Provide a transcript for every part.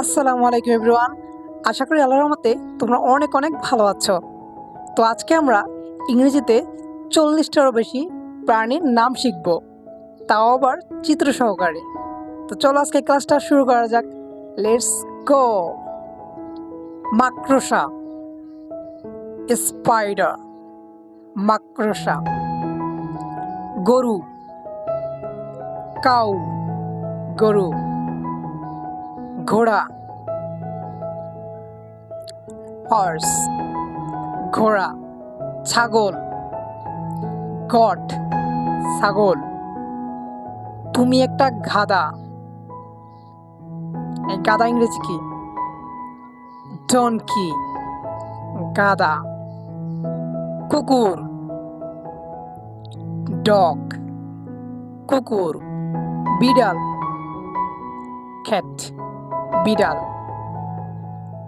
আসসালামু আলাইকুম এভরিওয়ান। আশা করি আল্লাহর রহমতে তোমরা অনেক অনেক ভালো আছো। তো আজকে আমরা ইংরেজিতে চল্লিশটারও বেশি প্রাণীর নাম শিখব। তাও আবার চিত্র সহকারে। তো চলো আজকে ক্লাসটা শুরু করা যাক। লেটস গো মাকড়সা স্পাইডার মাকড়সা, গরু কাউ গরু। ঘোড়া। হর্স। ঘোড়া। ছাগল। গট ছাগল। তুমি একটা গাদা এই গাধা ইংরেজি কি? ডনকি গাদা কুকুর। ডগ। কুকুর। বিড়াল। খ্যাট বিড়াল।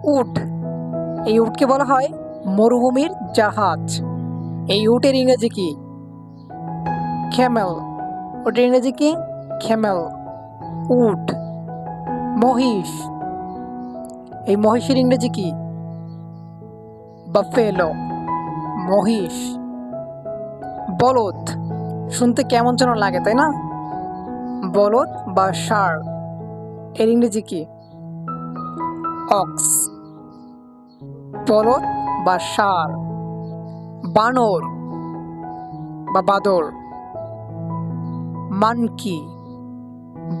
উট। এই উটকে বলা হয় মরুভূমির জাহাজ। এই উটের ইংরেজি কি? খেমেল ওটের ইংরেজি কি? খেমেল উট। মহিষ। এই মহিষের ইংরেজি কি? বাফেলো মহিষ। বলদ। শুনতে কেমন যেন লাগে, তাই না? বলদ বা ষাঁড় এর ইংরেজি কি? অক্স বলদ বা ষাঁড়, বানর বা বাদর, মানকি,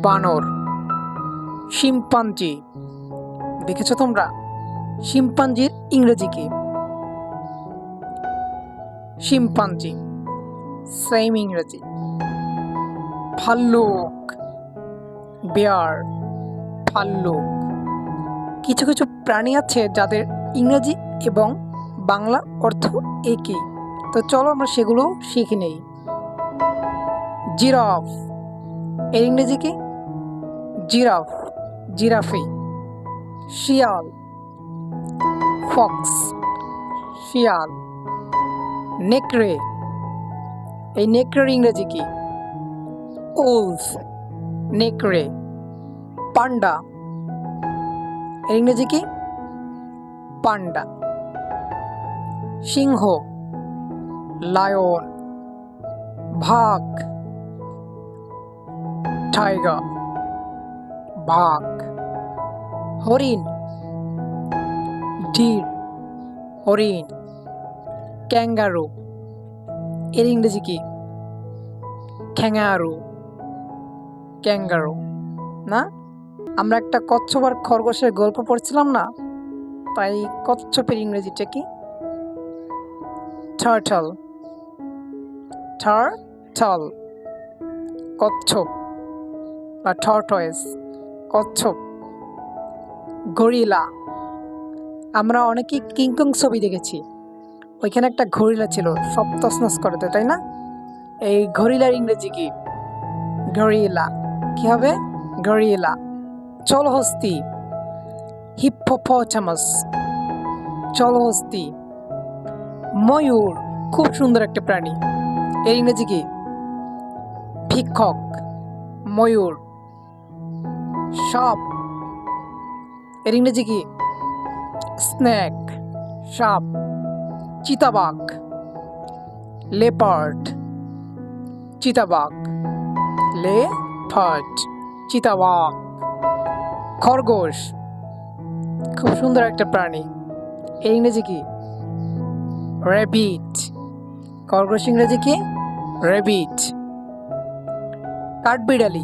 বানর, শিম্পাঞ্জি, দেখেছ তোমরা? শিম্পাঞ্জির ইংরেজি কি? শিম্পাঞ্জি সেম ইংরেজি। ভাল্লুক বেয়ার ভাল্লুক। কিছু কিছু প্রাণী আছে যাদের ইংরেজি এবং বাংলা অর্থ একই। তো চলো আমরা সেগুলো শিখে নেই। জিরাফ। এর ইংরেজি কি? জিরাফ। জিরাফি। শিয়াল। ফক্স। শিয়াল। নেকড়ে। এই নেকড়ের ইংরেজি কি? ওলস নেকড়ে। পান্ডা। এর ইংরেজি কি? পান্ডা। সিংহ। লায়ন। ভাগ। টাইগার। বাঘ। হরিণ। ডির হরিণ। ক্যাঙ্গারু। এর ইংরেজি কি? Kangaroo kangaroo. না? আমরা একটা কচ্ছপ আর খরগোশের গল্প পড়ছিলাম না? তাই কচ্ছপের ইংরেজিটা কি? টার্টল। টার্টল। কচ্ছপ বা টর্টয়েস কচ্ছপ। গরিলা। আমরা অনেকেই কিংকং ছবি দেখেছি। ওইখানে একটা গরিলা ছিল সব তসনস করে তো তাই না? এই গরিলার ইংরেজি কি? গরিলা। কি হবে? গরিলা। জলহস্তি হিপ্পোপটামাস। জলহস্তি ময়ূর, খুব সুন্দর একটা প্রাণী। এর ইংরেজি কি? ভিক্ষক, ময়ূর। সাপ। এর ইংরেজি কি? স্নেক, সাপ। চিতাবাঘ, লেপার্ড। চিতাবাঘ লেপার্ড, চিতাবাঘ। খরগোশ। খুব সুন্দর একটা প্রাণী। এর ইংরেজি কি? র্যাবিট খরগোশ ইংরেজি কি? র্যাবিট কাঠবিড়ালি।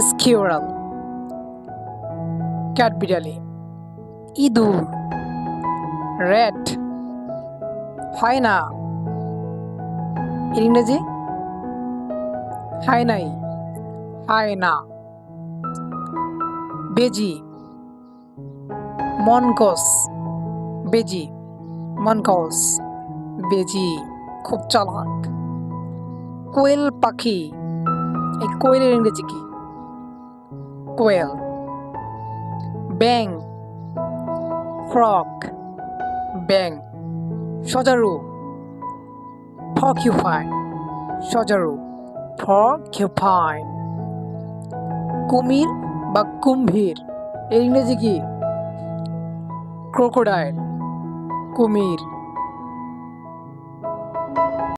স্কিউরাল কাঠবিড়ালি। ইঁদুর। র্যাট হয় না এর ইংরেজি? হাই নাই হায় না বেজি। মনকস বেজি। মনকস বেজি। খুব চালাক। কোয়েল পাখি। এই কোয়েলের ইংরেজি কি? কোয়েল। ব্যাং। ফ্রক। ব্যাং। সজারু। ফকিউফাই সজারু। ফকিউফাই কুমির বা কুম্ভীর এর ইংরেজি কি? ক্রোকোডাইল কুমির।